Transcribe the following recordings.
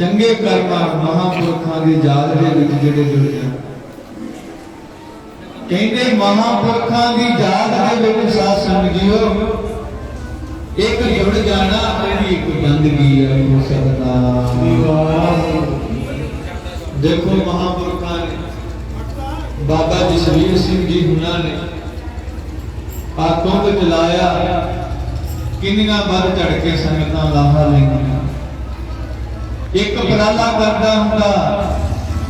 ਚੰਗੇ ਕਰਮਾਂ ਮਹਾਪੁਰਖਾਂ ਦੀ ਯਾਦ ਦੇ ਵਿੱਚ ਜਿਹੜੇ ਜੁੜ ਜਾਣ। ਕਹਿੰਦੇ ਮਹਾਪੁਰਖਾਂ ਦੀ ਯਾਦ ਦੇ ਵਿੱਚ ਸਾਧ ਸੰਗਤ ਜੀਓ, ਇੱਕ ਜੁੜ ਜਾਣਾ ਆਪਣੀ ਇੱਕ ਬੰਦਗੀ ਹੈ ਹੋ ਸਕਦਾ। ਦੇਖੋ ਮਹਾਪੁਰਖਾਂ ਨੇ, ਬਾਬਾ ਜਸਵੀਰ ਸਿੰਘ ਜੀ ਹੁਣਾਂ ਨੇ ਆ ਕੁੰਭ ਚਲਾਇਆ ਕਿੰਨੀਆਂ ਵੱਧ ਚੜ ਕੇ ਸੰਗਤਾਂ ਲਾਹਾ ਲੈਂਦੀਆਂ। ਇੱਕ ਉਪਰਾਲਾ ਕਰਦਾ ਹੁੰਦਾ।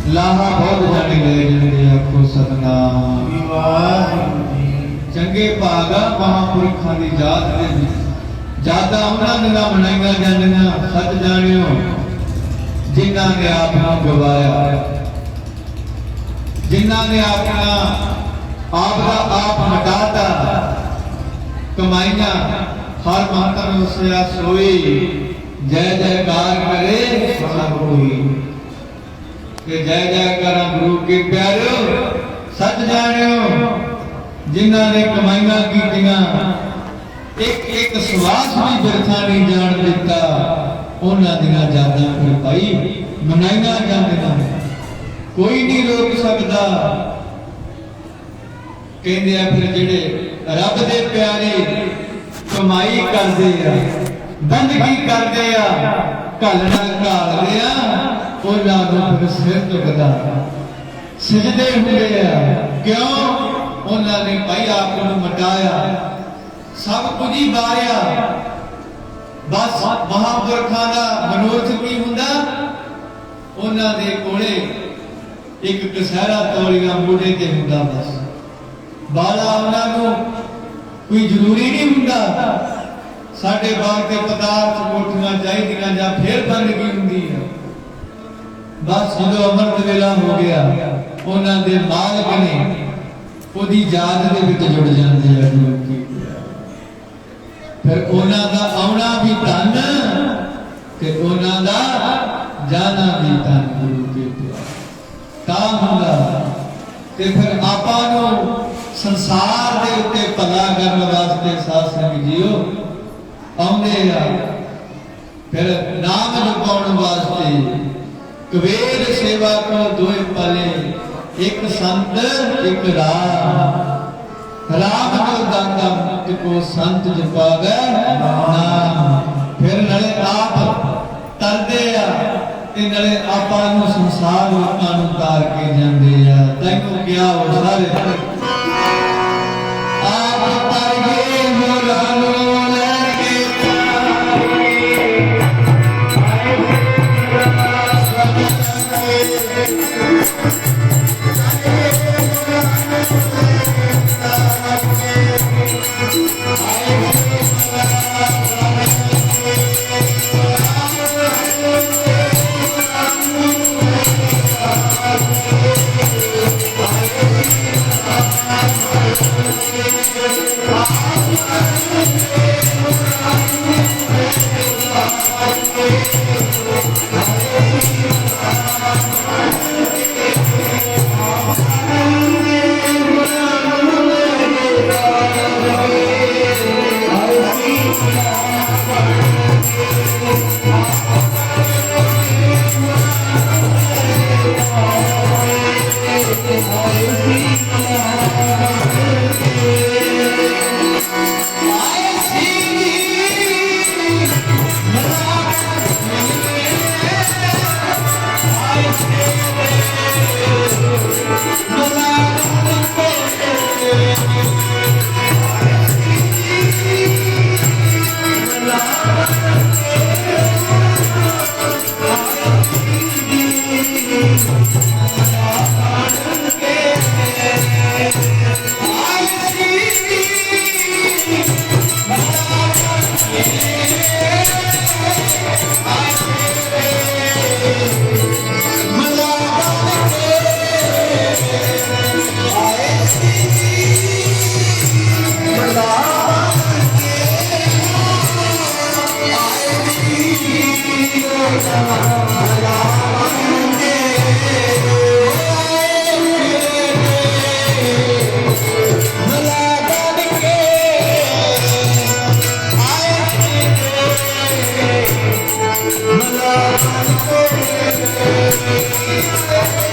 ਲਾਹਾ ਬਹੁਤ ਜਾਣੇ ਲੈ ਜਾਂਦੇ ਆਖੋ ਸਤਨਾਮ। ਚੰਗੇ ਭਾਗਾ ਮਹਾਪੁਰਖਾਂ ਦੀ ਯਾਦ ਦੇ ਵਿੱਚ। ਜ਼ਿਆਦਾ ਉਹਨਾਂ ਦੀਆਂ ਮਨਾਈਆਂ ਜਾਂਦੀਆਂ, ਸੱਚ ਜਾਣਿਓ, ਜਿਨ੍ਹਾਂ ਨੇ ਆਪ ਨੂੰ ਗਵਾਇਆ। ਜਿਨ੍ਹਾਂ ਨੇ ਆਪਣਾ ਆਪ ਦਾ ਆਪ ਹਟਾਤਾ। ਕਮਾਈਆਂ, ਹਰ ਮਾਤਰ ਉਸਿਆ ਸੋਈ ਜੈ ਜੈਕਾਰ ਕਰੇ ਸਭ ਕੋਈ ਕਿ ਜੈ ਜੈ ਗੁਰੂ ਕੇ ਪਿਆਰਿਓ ਸੱਚ ਜਾਣਿਓ ਜਿਨ੍ਹਾਂ ਨੇ ਕਮਾਈਆਂ ਕੀਤੀਆਂ ਇੱਕ ਇੱਕ ਸਵਾਸ ਵੀ ਬਿਰਥਾ ਨਹੀਂ ਜਾਣ ਦਿੱਤਾ ਉਹਨਾਂ ਦੀਆਂ ਯਾਦਾਂ ਫਿਰ ਭਾਈ ਮਨਾਈਆਂ ਜਾਂਦੀਆਂ ਕੋਈ ਨਹੀਂ ਰੋਕ ਸਕਦਾ ਕਹਿੰਦੇ ਆ ਫਿਰ ਜਿਹੜੇ ਰੱਬ ਦੇ ਪਿਆਰੇ ਕਮਾਈ ਕਰਦੇ ਆ ਬੰਦਗੀ ਕਰਦੇ ਆ ਘਾਲਣਾ ਘਾਲਦੇ ਆ ਉਹਨਾਂ ਨੂੰ ਫਿਰ ਸਿਰ ਝੁਕਦਾ ਸਜਦੇ ਹੁੰਦੇ ਆ। ਕਿਉਂ? ਉਹਨਾਂ ਨੇ ਭਾਈ ਆਪ ਨੂੰ ਮਟਾਇਆ। ਸਭ ਕੁਝ ਹੀ ਵਾਰਿਆ ਬਸ ਮਹਾਪੁਰਖਾਂ ਦਾ ਮਨੋਰਥ ਕੀ ਹੁੰਦਾ? ਉਹਨਾਂ ਦੇ ਕੋਲੇ ਇੱਕ ਕਸਹਿਰਾ ਤੋਲੀਆਂ ਮੋਢੇ ਤੇ ਹੁੰਦਾ ਬਸ। ਬਾਲਾ ਉਹਨਾਂ ਨੂੰ ਕੋਈ ਜ਼ਰੂਰੀ ਨਹੀਂ ਹੁੰਦਾ। ਸਾਡੇ ਬਾਗ ਤੇ ਪਦਾਰਥ ਕੋਠੀਆਂ ਚਾਹੀਦੀਆਂ ਜਾਂ ਫੇਰ ਬੰਦਗੀ ਹੁੰਦੀ ਹੈ ਬਸ ਜਦੋਂ ਅਮਰਤ ਵੇਲਾ ਹੋ ਗਿਆ, ਉਹਨਾਂ ਦੇ ਮਾਲਕ ਨੇ ਉਹਦੀ ਯਾਦ ਦੇ ਵਿੱਚ ਜੁੜ ਜਾਂਦੇ ਆ ਲੋਕੀ। ਫਿਰ ਉਹਨਾਂ ਦਾ ਆਉਣਾ ਵੀ ਧਨ ਤੇ ਉਹਨਾਂ ਦਾ ਜਾਣਾ ਵੀ ਧੰਨ ਗੁਰੂ ਕੇ ਤਾਂ ਹੁੰਦਾ। ਤੇ ਫਿਰ ਆਪਾਂ ਨੂੰ ਸੰਸਾਰ ਦੇ ਉੱਤੇ ਭਲਾ ਕਰਨ ਵਾਸਤੇ ਸਾਧ ਸੰਗਤ ਜੀਓ। ਆਉਂਦੇ ਫਿਰ ਨਾਮ ਜਪਾਉਣ ਵਾਸਤੇ ਕਵੇਰ ਸੇਵਾ ਕੋ ਦੋਏ ਪਲੇ, ਇੱਕ ਸੰਤ, ਇੱਕ ਰਾਮ। ਰਾਮ ਜੋ ਦਾਤਾ ਕੋ ਸੰਤ ਜਪਾਵੇ ਨਾਮ। ਫਿਰ ਨਾਲੇ ਆਪ ਤਰਦੇ ਆ ਤੇ ਨਾਲੇ ਆਪਾਂ ਨੂੰ ਸੰਸਾਰ ਲੋਕਾਂ ਨੂੰ ਤਾਰ ਕੇ ਜਾਂਦੇ ਆ। ਤੈਨੂੰ ਕਿਹਾ ਉਹ ਸਾਰੇ Thank you. ਉਹਨਾਂ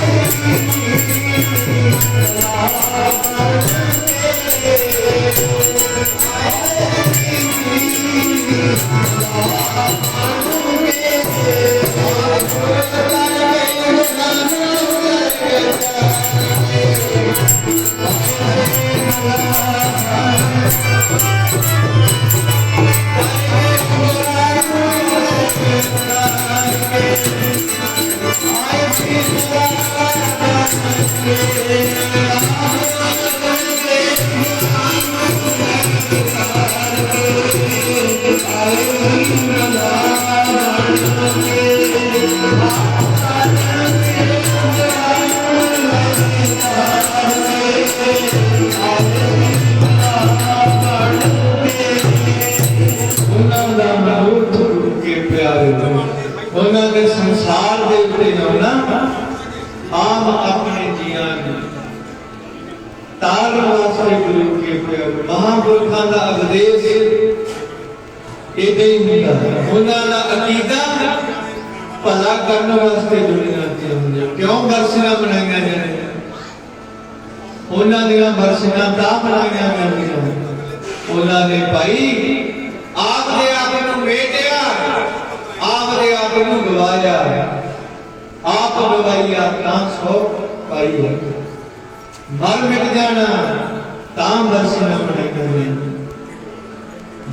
ਮਹਾਂਪੁਰਖਾਂ ਦਾ ਉਪਦੇਸ਼ ਹੁੰਦਾ ਉਹਨਾਂ ਦਾ ਅਕੀਦਾ ਭਲਾ ਕਰਨ ਵਾਸਤੇ ਦੁਨੀਆ ਤੇ ਹੁੰਦੇ ਕਿਉਂ ਬਰਸੀਆਂ ਬਣਾਈਆਂ ਜਾਂਦੀਆਂ? ਉਹਨਾਂ ਦੀਆਂ ਬਰਸੀਆਂ ਤਾਂ ਬਣਾਈਆਂ ਜਾਂਦੀਆਂ। ਉਹਨਾਂ ਨੇ ਭਾਈ ਆਪ ਦੇ ਆਪ ਨੂੰ ਵੇਟਿਆ ਆਪ ਦੇ ਆਪ ਨੂੰ ਗਵਾਇਆ। ਆਪ ਗਵਾਈਆ ਤਾਂ ਸੋ ਪਾਈ ਮਰ ਮਿਟ ਜਾਣਾ ਤਾਂ ਬਰਸੀਆਂ ਬਣਾਈਆਂ ਜਾਂਦੀਆਂ।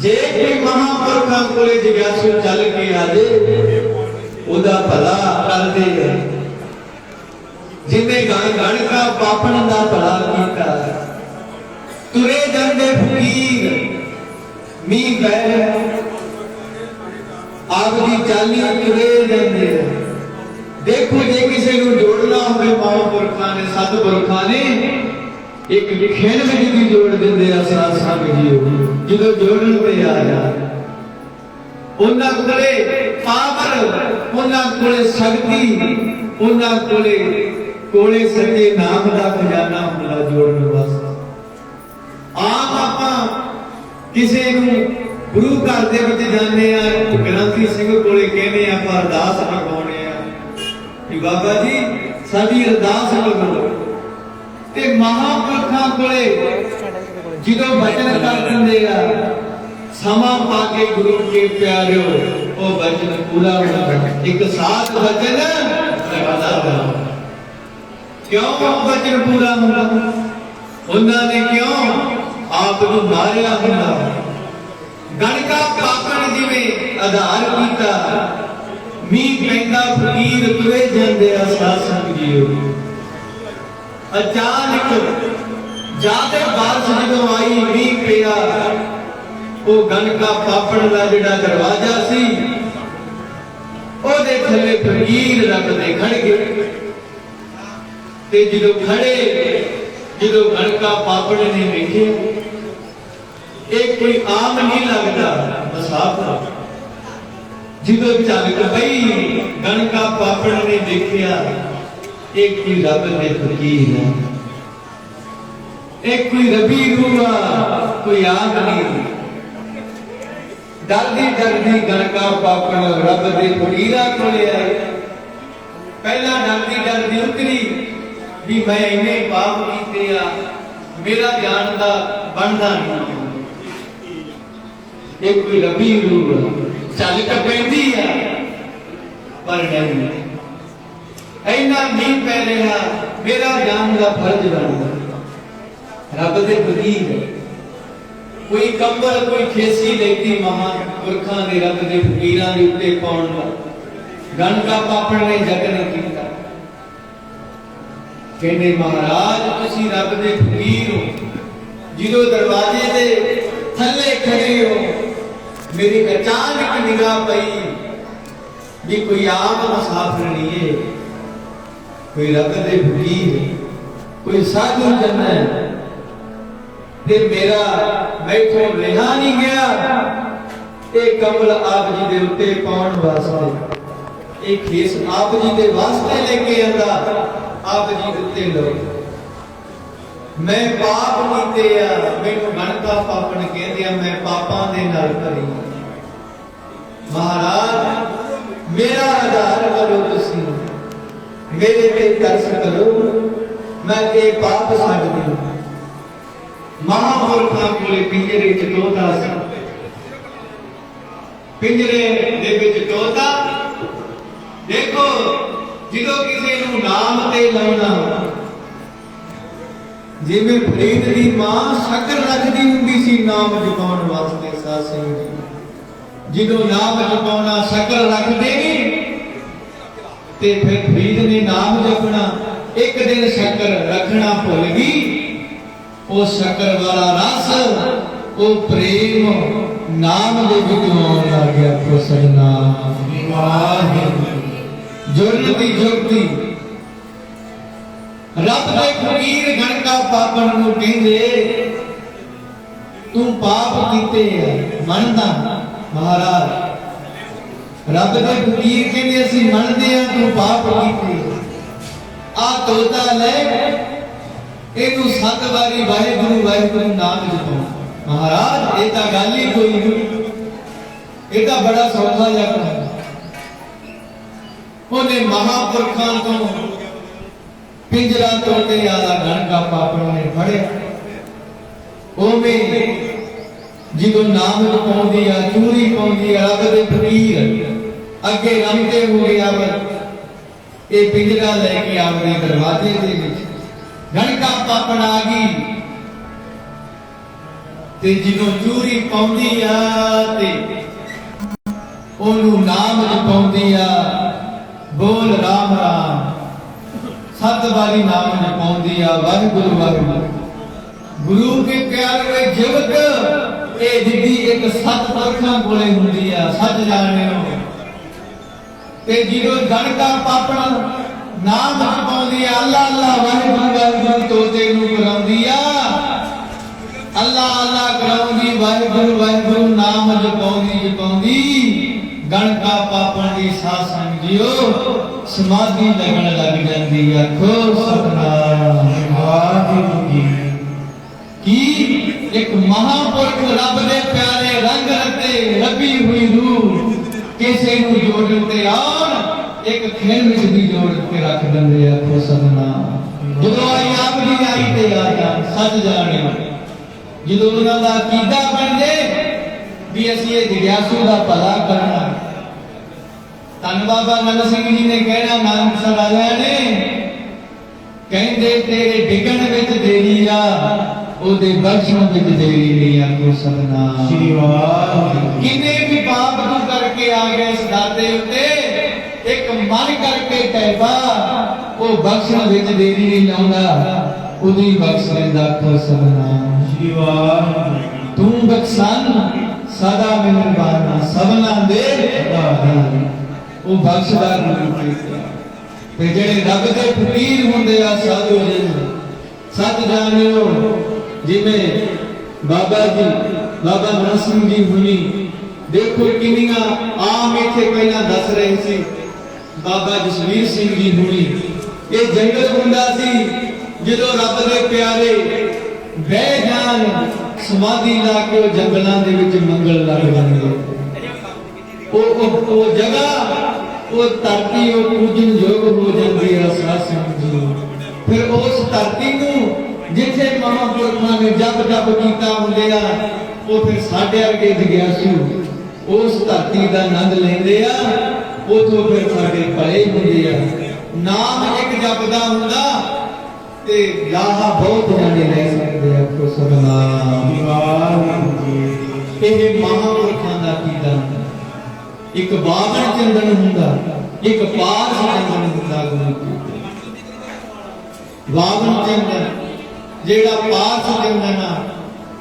ਜੇ ਕੋਈ ਮਹਾਂਪੁਰਖਾਂ ਕੋਲੇ ਜਿਗਿਆਸੂ ਚੱਲ ਕੇ ਆ ਜੇ, ਉਹਦਾ ਭਲਾ ਕਰਦੇ ਆ ਜਿਨੇ ਗਣ ਗਣ ਕਾ ਪਾਪਣ ਦਾ ਭਲਾ ਕੀਤਾ। ਤੁਰੇ ਜਾਂਦੇ ਫਕੀਰ, ਮੀਂਹ ਪੈ ਆਪ ਦੀ ਚਾਲੀ ਤੁਰੇ ਜਾਂਦੇ ਆ। ਦੇਖੋ ਜੇ ਕਿਸੇ ਨੂੰ ਜੋੜਨਾ ਹੋਵੇ ਮਹਾਂਪੁਰਖਾਂ ਨੇ ਸਤਿਪੁਰਖਾਂ ਨੇ ਇੱਕ ਖੇਡ ਵਿੱਚ ਵੀ ਜੋੜ ਦਿੰਦੇ ਆ ਸਾਧ ਸੰਗ ਜੀਓ ਜਦੋਂ ਜੋੜਨ ਤੇ ਆ ਉਹਨਾਂ ਕੋਲੇ ਪਾਵਰ, ਉਹਨਾਂ ਕੋਲੇ ਸ਼ਕਤੀ, ਉਹਨਾਂ ਕੋਲੇ ਕੋਲੇ ਸੱਚੇ ਨਾਮ ਦਾ ਖਜ਼ਾਨਾ ਹੁੰਦਾ ਜੋੜਨ ਵਾਸਤੇ। ਆਪ ਆਪਾਂ ਕਿਸੇ ਨੂੰ ਗੁਰੂ ਘਰ ਦੇ ਵਿੱਚ ਜਾਂਦੇ ਆ, ਗ੍ਰੰਥੀ ਸਿੰਘ ਕੋਲੇ ਕਹਿੰਦੇ ਆ, ਆਪਾਂ ਅਰਦਾਸ ਮੰਗਾਉਣੇ ਆ ਕਿ ਬਾਬਾ ਜੀ, ਸਾਡੀ ਅਰਦਾਸ ਕਰੋ ਤੇ ਮਹਾਂਪੁਰਖਾਂ ਕੋਲੇ ਜਦੋਂ ਵਚਨ ਕਰ ਦਿੰਦੇ ਆ, ਸਮਾਂ ਪਾ ਕੇ ਗੁਰੂ ਕੇ ਪਿਆਰਿਓ, ਉਹ ਵਚਨ ਪੂਰਾ ਹੋਣਾ ਇੱਕ ਸਾਥ ਵਚਨ ਰੱਖਦਾ ਕਿਉਂ ਉਹ ਪੂਰਾ ਹੁੰਦਾ? ਉਹਨਾਂ ਨੇ ਕਿਉਂ ਆਪ ਨੂੰ ਮਾਰਿਆ ਹੁੰਦਾ? ਗਣਕਾ ਪਾਪਣ ਜਿਵੇਂ ਆਧਾਰ ਕੀਤਾ, ਮੀਂਹ ਪੈਂਦਾ, ਫਕੀਰ ਤੁਰੇ ਜਾਂਦੇ ਆ ਸਾਧ ਸੰਗ ਜੀਓ। ਅਚਾਨਕ ਜਾਦੇ ਬਾਰਿਸ਼ ਜਦੋਂ ਆਈ ਮੀਂਹ ਪਿਆ, ਉਹ ਗਣਕਾ ਪਾਪਣ ਦਾ ਜਿਹੜਾ ਦਰਵਾਜ਼ਾ ਸੀ, ਉਹਦੇ ਥੱਲੇ ਫਕੀਰ ਰੱਬ ਦੇ ਖੜ ਗਏ। ਤੇ ਜਦੋਂ ਖੜੇ, ਜਦੋਂ ਗਣਕਾ ਪਾਪਣ ਨੇ ਵੇਖਿਆ, ਇਹ ਕੋਈ ਆਮ ਨਹੀਂ ਲੱਗਦਾ ਮਸਾਫਰ ਜਦੋਂ ਝਲਕ ਪਈ ਗਣਕਾ ਪਾਪੜ ਨੇ ਦੇਖਿਆ ਇਹ ਕੋਈ ਰੱਬ ਦੇ ਫਕੀਰ ਹੈ। ਇਹ ਕੋਈ ਰਬੀ ਰੂਹਾ ਕੋਈ ਆਗ ਨਹੀਂ। ਡਰਦੀ ਡਰਦੀ ਗਣਕਾ ਪਾਪਣ ਰੱਬ ਦੇ ਫਕੀਰਾਂ ਕੋਲੇ ਆਈ ਪਹਿਲਾਂ ਡਰਦੀ ਡਰਦੀ ਉਤਰੀ ਵੀ ਮੈਂ ਇਹਨੇ ਪਾਪ ਕੀਤੇ ਆ, ਮੇਰਾ ਗਿਆਨ ਦਾ ਬਣਦਾ ਨਹੀਂ। ਇਹ ਕੋਈ ਰਬੀ ਰੂਹ ਚੱਲ ਤਾਂ ਪੈਂਦੀ ਆ, ਪਰ ਨਹੀਂ। ਐਨਾ ਮੀਂਹ ਪੈ ਰਿਹਾ, ਮੇਰਾ ਜਾਨ ਦਾ ਫਰਜ਼ ਬਣਦਾ। ਰੱਬ ਦੇ ਫਕੀਰ ਕੋਈ ਕੰਬਲ, ਕੋਈ ਖੇਸੀ ਲੈਤੀ ਮਹਾਨ ਪੁਰਖਾਂ ਦੇ ਰੱਬ ਦੇ ਫਕੀਰਾਂ ਦੇ ਉੱਤੇ ਪਾਉਣ ਦਾ ਗਣਕਾ ਪਾਪਣ ਨੇ ਯਤਨ ਕੀਤਾ। ਕਹਿੰਦੇ, ਮਹਾਰਾਜ, ਤੁਸੀਂ ਰੱਬ ਦੇ ਫਕੀਰ ਹੋ। ਜਦੋਂ ਦਰਵਾਜ਼ੇ ਦੇ ਥੱਲੇ ਖੜੇ ਹੋ, ਮੇਰੀ ਅਚਾਨਕ ਨਿਗਾਹ ਪਈ ਵੀ ਕੋਈ ਆਪ ਮੁਸਾਫਰ ਨਹੀਂ ਹੈ। ਕੋਈ ਰੱਬ ਦੇ ਫਕੀਰ ਕੋਈ ਸਾਧੂ ਜਨ ਹੈ ਤੇ ਮੇਰਾ ਮੈਥੋਂ ਰਿਹਾ ਨਹੀਂ ਗਿਆ। ਇਹ ਕਮਲ ਆਪ ਜੀ ਦੇ ਉੱਤੇ ਪਾਉਣ ਵਾਸਤੇ, ਇਹ ਖੇਸ ਆਪ ਜੀ ਦੇ ਵਾਸਤੇ ਲੈ ਕੇ ਆਂਦਾ, ਆਪ ਜੀ ਉੱਤੇ ਲੋ ਮੈਂ ਪਾਪ ਕੀਤੇ ਆ, ਮੈਨੂੰ ਗਣਤਾ ਪਾਪਣ ਕਹਿੰਦੇ ਆ, ਮੈਂ ਪਾਪਾਂ ਦੇ ਨਾਲ ਭਰੀ ਮਹਾਰਾਜ, ਮੇਰਾ ਆਧਾਰ ਕਰੋ ਤੁਸੀਂ ਮੇਰੇ ਤੇ ਤਰਸ ਕਰੋ, ਮੈਂ ਇਹ ਪਾਪ ਸਕਦੀ ਹਾਂ। ਮਹਾਪੁਰਖਾਂ ਕੋਲੇ ਪਿੰਜਰੇ ਚ ਤੋਤਾ ਸੀ। ਪਿੰਜਰੇ ਦੇ ਵਿੱਚ ਤੋਤਾ। ਦੇਖੋ, ਜਦੋਂ ਕਿਸੇ ਨੂੰ ਨਾਮ ਤੇ ਲਾਉਣਾ ਜਿਵੇਂ ਫਰੀਦ ਦੀ ਮਾਂ ਸ਼ੱਕਰ ਰੱਖਦੀ ਹੁੰਦੀ ਸੀ ਨਾਮ ਜਪਾਉਣ ਵਾਸਤੇ ਸਾਧ ਸਿੰਘ ਜੀ ਜਦੋਂ ਨਾਮ ਜਪਾਉਣਾ ਸ਼ੱਕਰ ਰੱਖਦੇ ਤੇ ਫਿਰ ਫਰੀਦ ਨੇ ਨਾਮ ਜਪਣਾ, ਇੱਕ ਦਿਨ ਸ਼ੱਕਰ ਰੱਖਣਾ ਭੁੱਲ ਗਈ। ਉਹ ਸ਼ੱਕਰ ਵਾਲਾ ਰਸ, ਉਹ ਪ੍ਰੇਮ ਨਾਮ ਦੇ ਵਿੱਚ ਲੱਗ ਗਿਆ ਪ੍ਰਸੰਨਾ। ਵਾਹਿਗੁਰੂ ਜੁਰਤੀ ਜੁਗਤੀ। ਰੱਬ ਦੇ ਫਕੀਰ ਗਣਕਾ ਪਾਪਣ ਨੂੰ ਕਹਿੰਦੇ, ਤੂੰ ਪਾਪ ਕੀਤੇ ਆ, ਮੰਨਦਾ, ਮਹਾਰਾਜ ਰੱਬ ਦੇ ਫਕੀਰ ਕਹਿੰਦੇ ਅਸੀਂ ਮੰਨਦੇ ਆ ਤੂੰ ਪਾਪ ਕੀਤੇ। ਆ ਤੋਤਾ ਲੈ, ਇਹਨੂੰ ਸੱਤ ਵਾਰੀ ਵਾਹਿਗੁਰੂ ਵਾਹਿਗੁਰੂ ਨਾਮ ਜਪੋ ਮਹਾਰਾਜ, ਇਹ ਤਾਂ ਗੱਲ ਹੀ ਕੋਈ ਨਹੀਂ। ਇਹ ਤਾਂ ਬੜਾ ਸੌਖਾ ਜਿਹਾ ਕੰਮ ਉਹਨੇ ਮਹਾਪੁਰਖਾਂ ਤੋਂ ਪਿੰਜਰਾ ਤੋੜ ਕੇ ਆਦਾ ਗਣ ਕਾ ਪਾਪਣ ਨੇ ਫੜਿਆ। ਉਵੇਂ ਜਦੋਂ ਨਾਮ ਜਪਾਉਂਦੀ ਆ, ਚੂਰੀ ਪਾਉਂਦੀ ਆ, ਰੱਬ ਦੇ ਫਕੀਰ ਅੱਗੇ ਰਮਤੇ ਹੋ ਗਿਆ ਇਹ ਪਿੰਜਰਾ ਲੈ ਕੇ ਆਪਣੇ ਦਰਵਾਜ਼ੇ ਦੇ ਵਿੱਚ ਗਣਕਾ ਪਾਪਣ ਆ ਗਈ। ਤੇ ਜਦੋਂ ਚੂਰੀ ਪਾਉਂਦੀ ਆ ਤੇ ਉਹਨੂੰ ਨਾਮ ਜਪਾਉਂਦੀ ਆ, ਬੋਲ ਰਾਮ ਰਾਮ। ਸੱਤ ਵਾਰੀ ਨਾਮ ਜਪਾਉਂਦੀ ਆ, ਵਾਹਿਗੁਰੂ ਵਾਹਿਗੁਰੂ। ਗੁਰੂ ਕੇ ਪਿਆਰ ਵਿੱਚ ਜੀਵਤ ਇਹ ਜਿੱਦੀ ਇੱਕ ਸੱਤ ਪੁਰਖਾਂ ਕੋਲੇ ਹੁੰਦੀ ਆ ਸੱਚ ਜਾਣਦੇ ਹੋ ਤੇ ਜਦੋਂ ਗਣਕਾ ਪਾਪਣਾ ਨਾਮ ਜਪਾਉਂਦੀ ਆ ਅੱਲਾ ਅੱਲਾ ਵਾਹਿਗੁਰੂ ਵਾਹਿਗੁਰੂ ਤੋਤੇ ਨੂੰ ਕਰਾਉਂਦੀ ਆ ਅੱਲਾ ਅੱਲਾ ਕਰਾਉਂਦੀ ਵਾਹਿਗੁਰੂ ਵਾਹਿਗੁਰੂ ਨਾਮ ਜਪਾਉਂਦੀ ਜਪਾਉਂਦੀ ਗਣਕਾ ਪਾਪਣ ਦੀ ਸਾਧ ਸੰਗ ਜੀਓ ਸਮਾਧੀ ਲੱਗਣ ਲੱਗ ਜਾਂਦੀ ਆ ਖੋ ਸਤਨਾਮ ਵਾਹਿਗੁਰੂ ਜੀ ਕੀ ਇੱਕ ਮਹਾਪੁਰਖ ਰੱਬ ਦੇ ਪਿਆਰੇ ਰੰਗ ਰਤੇ ਰੱਬੀ ਹੋਈ ਰੂਹ ਕਿਸੇ ਨੂੰ ਜੋੜਨ ਤੇ ਆਉਣ। ਇੱਕ ਖੇਲ ਵਿੱਚ ਵੀ ਜੋੜ ਕੇ ਰੱਖ ਦਿੰਦੇ ਆ ਖੋ ਸਤਨਾਮ ਜਦੋਂ ਆਈ ਆਪ ਜੀ ਆਈ ਤੇ ਆ ਜਾਣ ਸੱਚ ਜਾਣਿਆ ਜਦੋਂ ਉਹਨਾਂ ਦਾ ਕੀਦਾ ਬਣ ਜੇ, ਵੀ ਅਸੀਂ ਇਹ ਜਿਗਿਆਸੂ ਦਾ ਭਲਾ ਕਰਨਾ ਧੰਨ ਬਾਬਾ ਨੰਦ ਸਿੰਘ ਜੀ ਨੇ ਕਹਿਣਾ ਨਾਨਕਸਰ ਵਾਲਿਆਂ ਨੇ, ਕਹਿੰਦੇ ਤੇਰੇ ਡਿੱਗਣ ਵਿੱਚ ਦੇਰੀ ਆ। ਉਹਦੇ ਬਖਸ਼ਣ ਵਿੱਚ ਦੇਰੀ ਨਹੀਂ ਆ ਕੋ ਸਤਨਾਮ ਸ੍ਰੀ ਵਾਹਿਗੁਰੂ ਕਿੰਨੇ ਵੀ ਪਾਪ ਤੂੰ ਕਰਕੇ ਆ ਗਏ ਇਸ ਦਰ ਦੇ ਉੱਤੇ ਇੱਕ ਮਨ ਕਰਕੇ ਤੈਬਾ ਉਹ ਬਖਸ਼ਣ ਵਿੱਚ ਦੇਰੀ ਨਹੀਂ ਲਾਉਂਦਾ ਉਹਦੀ ਬਖਸ਼ਣ ਦਾ ਕੋ ਸਤਨਾਮ ਸ੍ਰੀ ਵਾਹਿਗੁਰੂ ਤੂੰ ਬਖਸ਼ਾਨ ਸਦਾ ਮਿਹਰਬਾਨ ਸਭਨਾ ਦੇ ਆਧਾਰ। ਉਹ ਬਖਸ਼ਦਾ ਹੈ ਤੇ ਜਿਹੜੇ ਰੱਬ ਦੇ ਫਕੀਰ ਹੁੰਦੇ ਆ ਸਾਧੂ ਜੀ ਸਤ ਜਾਣਿਓ ਜਿਵੇਂ ਬਾਬਾ ਜੀ ਬਾਬਾ ਮਨ ਸਿੰਘ ਜੀ ਹੁਣੀ ਦੇਖੋ ਕਿੰਨੀਆਂ ਆਮ ਇੱਥੇ ਪਹਿਲਾਂ ਦੱਸ ਰਹੇ ਸੀ ਬਾਬਾ ਜਸਵੀਰ ਸਿੰਘ ਜੀ ਹੁਣੀ ਇਹ ਜੰਗਲ ਹੁੰਦਾ ਸੀ ਜਦੋਂ ਰੱਬ ਦੇ ਪਿਆਰੇ ਬਹਿ ਜਾਣ ਸਮਾਧੀ ਲਾ ਕੇ ਉਹ ਜੰਗਲਾਂ ਦੇ ਵਿੱਚ ਮੰਗਲ ਲੱਗ ਜਾਂਦੇ ਉਹ ਉਹ ਉਹ ਜਗ੍ਹਾ ਉਹ ਧਰਤੀ ਉਹ ਪੂਜਨ ਯੋਗ ਹੋ ਜਾਂਦੀ ਹੈ ਸਾਧ ਸੰਗਤ ਜੀ ਫਿਰ ਉਸ ਧਰਤੀ ਨੂੰ ਜਿੱਥੇ ਮਹਾਂਪੁਰਖਾਂ ਨੇ ਜਪ ਜਪ ਕੀਤਾ ਹੁੰਦੇ ਆ ਸਾਡੇ ਵਰਗੇ ਜਗਿਆਸੂ ਉਸ ਧਰਤੀ ਦਾ ਆਨੰਦ ਲੈਂਦੇ ਆ, ਉਥੋਂ ਫਿਰ ਸਾਡੇ ਭਲੇ ਹੁੰਦੇ ਆ। ਨਾਮ ਇੱਕ ਜਪਦਾ ਹੁੰਦਾ ਤੇ ਲਾਹਾ ਬਹੁਤ ਜਾਣੇ ਲੈ ਸਕਦੇ ਆ, ਕੋ ਸਤਨਾਮ। ਵਾਹਿਗੁਰੂ ਇਹ ਮਹਾਂਪੁਰਖਾਂ ਦਾ ਕੀਦਾ ਇੱਕ ਬਾਵਨ ਚੰਦਨ ਹੁੰਦਾ, ਇੱਕ ਪਾਰਸ ਚੰਦਨ ਹੁੰਦਾ ਗੁਰੂ ਕੀ ਚੰਦਨ। ਜਿਹੜਾ ਪਾਰਸ ਚੰਦਨ ਆ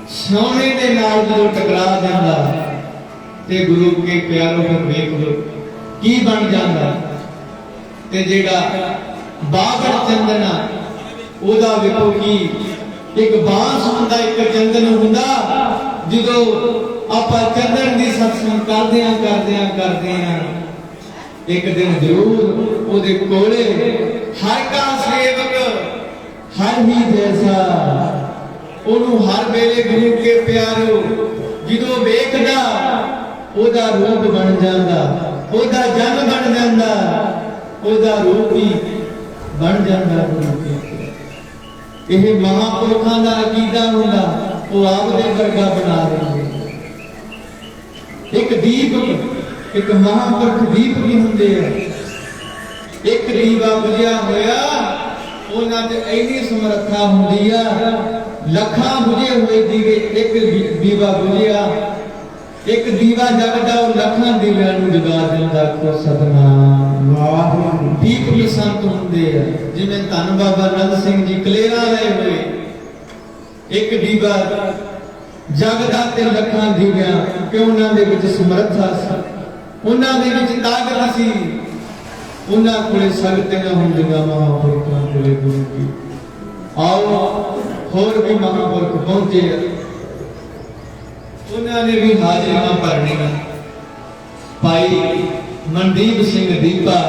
ਸੋਨੇ ਦੇ ਨਾਲ ਜਦੋਂ ਟਕਰਾ ਜਾਂਦਾ, ਤੇ ਗੁਰੂ ਕੇ ਪਿਆਰੋ ਫਿਰ ਵੇਖ ਲੋ ਕੀ ਬਣ ਜਾਂਦਾ। ਤੇ ਜਿਹੜਾ ਬਾਵਨ ਚੰਦਨ ਉਹਦਾ ਵੇਖੋ ਕੀ, ਇੱਕ ਬਾਂਸ ਹੁੰਦਾ, ਇੱਕ ਚੰਦਨ ਹੁੰਦਾ, ਜਦੋਂ ਆਪਾਂ ਚੰਦਨ ਦੀ ਸਤਸੰਗ ਕਰਦੇ ਆਂ ਕਰਦੇ ਆਂ ਕਰਦੇ ਆਂ ਇੱਕ ਦਿਨ ਜ਼ਰੂਰ ਉਹਦੇ ਕੋਲੇ ਹਰ ਕਾ ਹਰ ਹੀ ਜੈਸਾ। ਉਹਨੂੰ ਹਰ ਵੇਲੇ ਗੁਰੂ ਕੇ ਪਿਆਰੋ। ਜਦੋਂ ਵੇਖਦਾ, ਉਹਦਾ ਰੂਪ ਬਣ ਜਾਂਦਾ। ਉਹਦਾ ਜਨ ਬਣ ਜਾਂਦਾ। ਉਹਦਾ ਰੂਪ ਹੀ ਬਣ ਜਾਂਦਾ ਗੁਰੂ ਕੇ ਇਹ ਮਹਾਂਪੁਰਖਾਂ ਦਾ ਅਕੀਦਾ ਹੁੰਦਾ। ਉਹ ਆਪ ਦੇ ਵਰਗਾ ਬਣਾ ਦਿੰਦੇ ਇੱਕ ਦੀਪ ਇੱਕ ਮਹਾਂਪੁਰਖ ਦੀਪ ਵੀ ਹੁੰਦੇ ਆ। ਇੱਕ ਦੀਵਾ ਬੁਝਿਆ ਹੋਇਆ ਉਹਨਾਂ 'ਚ ਇੰਨੀ ਸਮਰੱਥਾ ਹੁੰਦੀ ਆ ਲੱਖਾਂ ਬੁਝੇ ਹੋਏ ਦੀਵੇ ਇੱਕ ਦੀਵਾ ਬੁਝਿਆ ਇੱਕ ਦੀਵਾ ਜਗਦਾ ਉਹ ਲੱਖਾਂ ਦੀਵਿਆਂ ਨੂੰ ਜਗਾ ਦਿੰਦਾ ਕੋ ਸਤਨਾਮ। ਵਾਹਿਗੁਰੂ। ਦੀਪ ਵੀ ਸੰਤ ਹੁੰਦੇ ਆ ਜਿਵੇਂ ਧੰਨ ਬਾਬਾ ਨੰਦ ਸਿੰਘ ਜੀ ਕਲੇਰਾ ਲਏ ਹੋਏ। ਇੱਕ ਦੀਵਾ ਜਗਦਾ ਤੇ ਲੱਖਾਂ ਦੀਵਿਆਂ ਕਿ ਉਹਨਾਂ ਦੇ ਵਿੱਚ ਸਮਰੱਥਾ ਸੀ। ਉਹਨਾਂ ਦੇ ਵਿੱਚ ਤਾਕਤ ਸੀ। ਉਹਨਾਂ ਕੋਲੇ ਸੰਗਤਾਂ ਹੁੰਦੀਆਂ ਮਹਾਂਪੁਰਖਾਂ ਕੋਲੇ ਗੁਰੂ ਕੀ ਆਓ, ਹੋਰ ਵੀ ਮਹਾਂਪੁਰਖ ਪਹੁੰਚੇ ਉਹਨਾਂ ਨੇ ਵੀ ਹਾਜ਼ਰੀਆਂ ਭਰਨੀਆਂ। ਭਾਈ ਮਨਦੀਪ ਸਿੰਘ ਦੀਪਾ,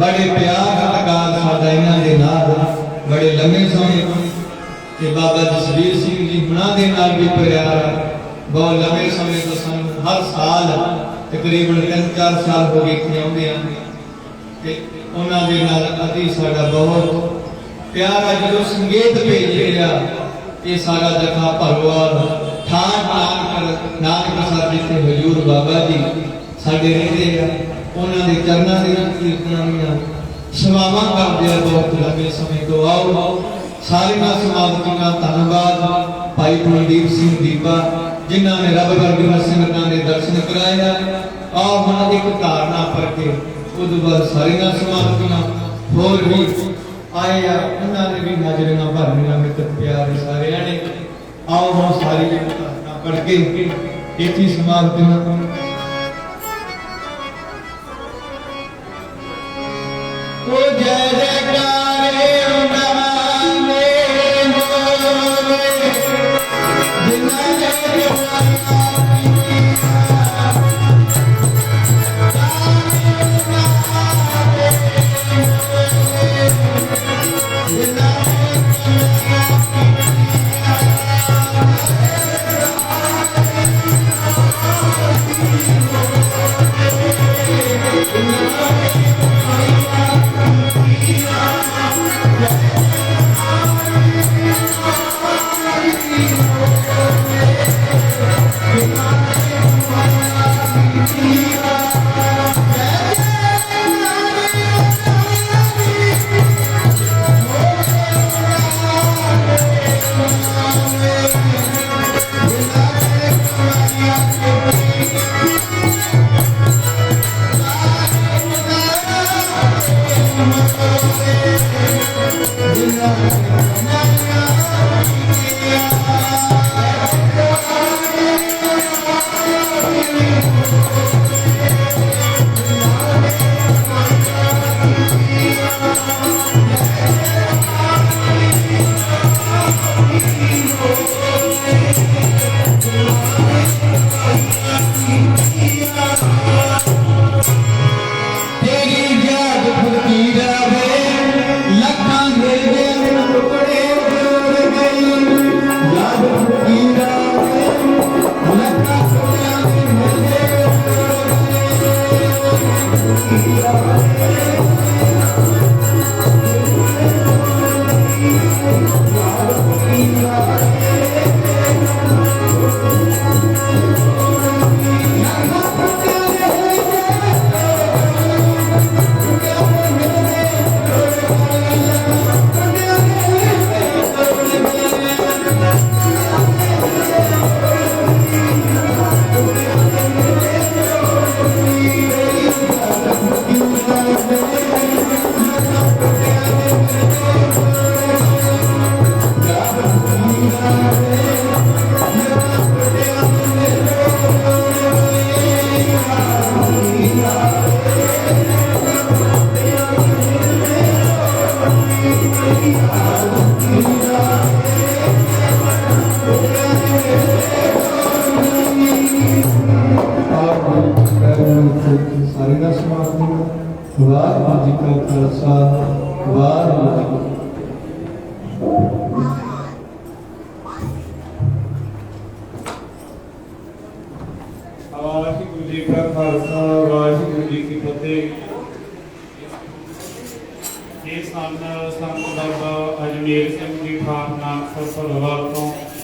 ਬੜੇ ਪਿਆਰ ਲਗਾਲ ਸਾਡਾ ਇਹਨਾਂ ਦੇ ਨਾਲ, ਬੜੇ ਲੰਮੇ ਸਮੇਂ ਤੋਂ। ਤੇ ਬਾਬਾ ਜਸਵੀਰ ਸਿੰਘ ਜੀ ਹੁਣਾਂ ਦੇ ਨਾਲ ਵੀ ਪਿਆਰ ਬਹੁਤ ਲੰਮੇ ਸਮੇਂ ਤੋਂ ਸਾਨੂੰ ਹਰ ਸਾਲ ਤਕਰੀਬਨ 3-4 ਸਾਲ ਹੋ ਗਏ ਇੱਥੇ ਆਉਂਦੇ ਆਂ। ਤੇ ਉਹਨਾਂ ਦੇ ਨਾਲ ਅਤੀ ਸਾਡਾ ਬਹੁਤ ਪਿਆਰ ਹੈ ਜਦੋਂ ਸੰਗੀਤ ਭੇਜੇ ਆ ਇਹ ਸਾਰਾ ਜਥਾ ਭਗਵਾਨ ਠਾਠ ਨਾਨਕ ਨਾਨਕ ਸਾਹਿਬ ਜਿੱਥੇ ਹਜੂਰ ਬਾਬਾ ਜੀ ਸਾਡੇ ਰਹਿੰਦੇ ਆ, ਉਹਨਾਂ ਦੇ ਚਰਨਾਂ ਦੇ ਵਿੱਚ ਕੀਰਤਨਾਂ ਦੀਆਂ ਸੇਵਾਵਾਂ ਕਰਦੇ ਆ ਬਹੁਤ ਲੰਬੇ ਸਮੇਂ ਤੋਂ ਆਓ। ਸਾਰੀਆਂ ਸਮਾਗਮਾਂ ਧੰਨਵਾਦ ਭਾਈ ਕੁਲਦੀਪ ਸਿੰਘ ਦੀਪਾ, ਜਿਨ੍ਹਾਂ ਨੇ ਰੱਬ ਵਰਗੀਆਂ ਸੰਗਤਾਂ ਦੇ ਦਰਸ਼ਨ ਕਰਾਏ ਆ। ਹੁਣ ਇੱਕ ਧਾਰਨਾ ਕਰਕੇ ਉਦੋਂ ਬਾਅਦ ਸਾਰੀਆਂ ਸਮਾਪਤੀਆਂ ਹੋਰ ਵੀ ਆਏ ਆ, ਉਹਨਾਂ ਨੇ ਵੀ ਹਾਜ਼ਰੀਆਂ ਭਰਨੀਆਂ ਮਿੱਤਰ ਪਿਆਰੇ ਸਾਰਿਆਂ ਨੇ। ਆਓ ਹੁਣ ਸਾਰੀ ਧਾਰਨਾ ਪੜ ਕੇ ਇੱਥੇ ਸਮਾਗਮਾਂ ਉਹ ਜੈ ਜੈਕਾਰੇ ਉਡਾਵੇ ਮੋਲੇ ਜਿਨਾ ਜੈ ਜੈ ਤੇਰੀ ਸਾਰੇ